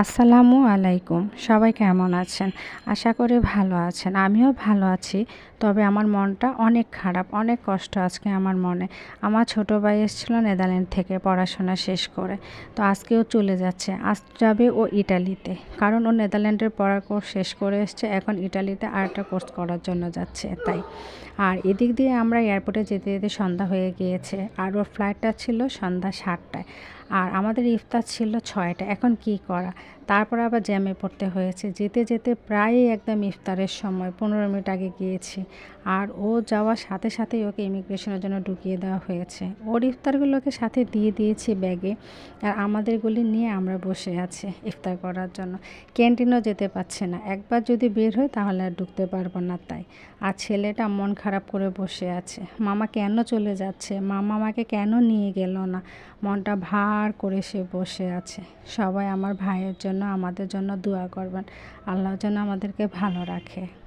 আসসালামু আলাইকুম। সবাই কেমন আছেন? আশা করি ভালো আছেন। আমিও ভালো আছি, তবে আমার মনটা অনেক খারাপ, অনেক কষ্ট আজকে আমার মনে। আমার ছোটো ভাই এসেছিল নেদারল্যান্ড থেকে পড়াশোনা শেষ করে, তো আজকেও চলে যাচ্ছে। আজ যাবে ও ইটালিতে, কারণ ও নেদারল্যান্ডের পড়ার কোর্স শেষ করে এসছে, এখন ইটালিতে আরেকটা কোর্স করার জন্য যাচ্ছে, তাই। আর এদিক দিয়ে আমরা এয়ারপোর্টে যেতে যেতে সন্ধ্যা হয়ে গিয়েছে, আর ওর ফ্লাইটটা ছিল সন্ধ্যা সাতটায়, আর আমাদের ইফতার ছিল ছয়টা এখন কি করা? তারপর আবার জ্যামে পড়তে হয়েছে। যেতে যেতে প্রায়ই একদম ইফতারের সময়। পনেরো মিনিট আগে গিয়েছি। আর ও যাওয়ার সাথে সাথেই ওকে ইমিগ্রেশনের জন্য ঢুকিয়ে দেওয়া হয়েছে। ওর ইফতারগুলোকে সাথে দিয়ে দিয়েছি ব্যাগে। আর আমাদেরগুলি নিয়ে আমরা বসে আছি ইফতার করার জন্য। ক্যান্টিনও যেতে পারছে না। একবার যদি বের হয় তাহলে আর ঢুকতে পারব না তাই। আর ছেলেটা মন খারাপ করে বসে আছে। মামা কেন চলে যাচ্ছে? মামা আমাকে কেন নিয়ে গেল না? মনটা ভার করে সে বসে আছে। সবাই আমার ভাইয়ের জন্য আমাদের জন্য দোয়া করবেন। আল্লাহ যেন আমাদেরকে ভালো রাখে।